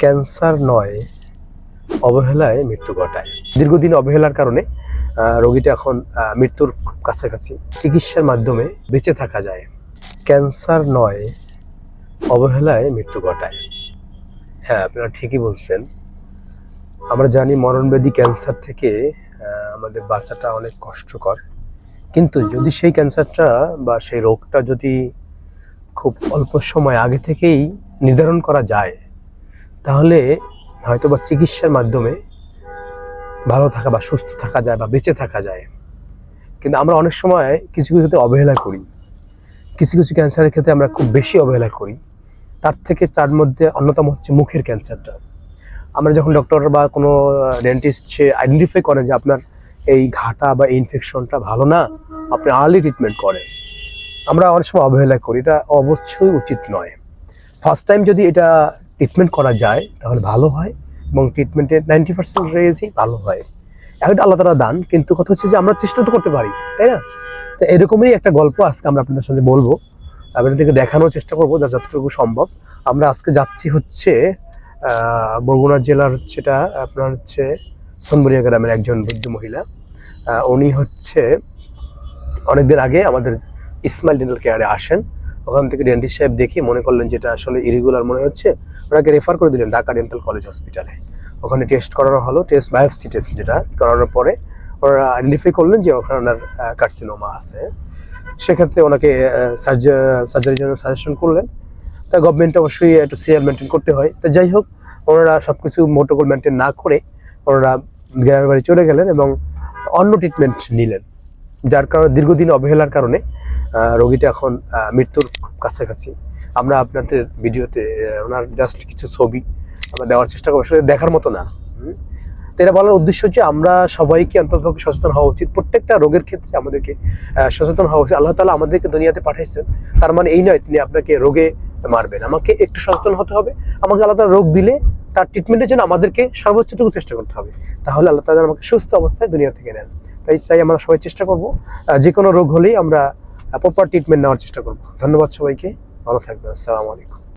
Cancer নয়, অবহেলায় মৃত্যু ঘটায়। দীর্ঘদিন অবহেলার কারণে রোগীটা এখন মৃত্যুর খুব কাছাকাছি। চিকিৎসার মাধ্যমে বেঁচে থাকা যায়। ক্যান্সার নয়, অবহেলায় মৃত্যু ঘটায়। হ্যাঁ আপনারা ঠিকই বলছেন। আমরা জানি মরণব্যাধি ক্যান্সার থেকে আমাদের বাঁচাটা অনেক কষ্টকর। কিন্তু যদি সেই ক্যান্সারটা বা সেই রোগটা যদি খুব অল্প সময় আগে থেকেই নির্ধারণ করা যায় তাহলে হয়তো বা চিকিৎসার মাধ্যমে ভালো থাকা বা সুস্থ থাকা যায় বা বেঁচে থাকা যায়। কিন্তু আমরা অনেক সময় কিছু কিছু ক্ষেত্রে অবহেলা করি। কিছু কিছু ক্যান্সারের ক্ষেত্রে আমরা খুব বেশি অবহেলা করি। তার থেকে তার মধ্যে অন্যতম হচ্ছে মুখের ক্যান্সারটা। আমরা যখন ডক্টর বা কোনো ডেন্টিস্ট সে আইডেন্টিফাই করেন যে আপনার এই ঘাটা বা ইনফেকশনটা ভালো না, আপনি আর্লি ট্রিটমেন্ট করেন। আমরা অনেক সময় অবহেলা করি। এটা অবশ্যই উচিত নয়। ফার্স্ট টাইম যদি এটা ট্রিটমেন্ট করা যায়, তাহলে ভালো হয় এবং ট্রিটমেন্টের নাইনটি পার্সেন্ট রেজই ভালো হয়। একটা আল্লাহ তালা দান, কিন্তু কথা হচ্ছে যে আমরা চেষ্টা তো করতে পারি, তাই না? তো এরকমই একটা গল্প আজকে আমরা আপনাদের সঙ্গে বলব। আপনাদেরকে দেখানোর চেষ্টা করব যা যতটুকু সম্ভব। আমরা আজকে যাচ্ছি হচ্ছে বরগুনা জেলার হচ্ছে এটা আপনার হচ্ছে সোনবরিয়া গ্রামের একজন বৃদ্ধ মহিলা। উনি হচ্ছে অনেকদিন আগে আমাদের ইসমাইল ডেন্টাল কেয়ারে আসেন। ওখান থেকে ডেন্টিস্ট সাহেব দেখে মনে করলেন যেটা আসলে ইরেগুলার মনে হচ্ছে, ওনাকে রেফার করে দিলেন ঢাকা ডেন্টাল কলেজ হসপিটালে ওখানে টেস্ট করানো হলো টেস্ট বায়োপসি টেস্ট যেটা করানোর পরে ওনারা আইডেন্টিফাই করলেন যে ওখানে ওনার কার্সিনোমা আছে। সেক্ষেত্রে ওনাকে সার্জারির জন্য সাজেশন করলেন। তা গভর্নমেন্ট অবশ্যই একটু সিরিয়াল মেনটেন করতে হয়। তা যাই হোক, ওনারা সব কিছু মোটোকল মেনটেন না করে ওনারা গ্রামের বাড়ি চলে গেলেন এবং অন্য ট্রিটমেন্ট নিলেন। যার কারণে দীর্ঘদিন অবহেলার কারণে রোগীটা এখন মৃত্যুর কাছাকাছি। আমরা আপনাদের ভিডিওতে ওনার জাস্ট কিছু ছবি আমরা দেওয়ার চেষ্টা করব। আসলে দেখার মতো না। এটা বলার উদ্দেশ্য হচ্ছে আমরা সবাইকে অন্ততপক্ষে সচেতন হওয়া উচিত। প্রত্যেকটা রোগের ক্ষেত্রে আমাদেরকে সচেতন হওয়া উচিত। আল্লাহ তালা আমাদেরকে দুনিয়াতে পাঠাইছেন। তার মানে এই নয়, তিনি আপনাকে রোগে মারবেন। আমাকে একটু সচেতন হতে হবে। আমাকে তালা রোগ দিলে তার ট্রিটমেন্টের জন্য আমাদেরকে সর্বোচ্চটুকু চেষ্টা করতে হবে। তাহলে আল্লাহ তালা আমাকে সুস্থ অবস্থায় দুনিয়া থেকে নেন। তাই চাই আমরা সবাই চেষ্টা করব যে কোনো রোগ হলেই আমরা প্রপার ট্রিটমেন্ট নেওয়ার চেষ্টা করব। ধন্যবাদ সবাইকে। ভালো থাকবেন। আসসালামু আলাইকুম।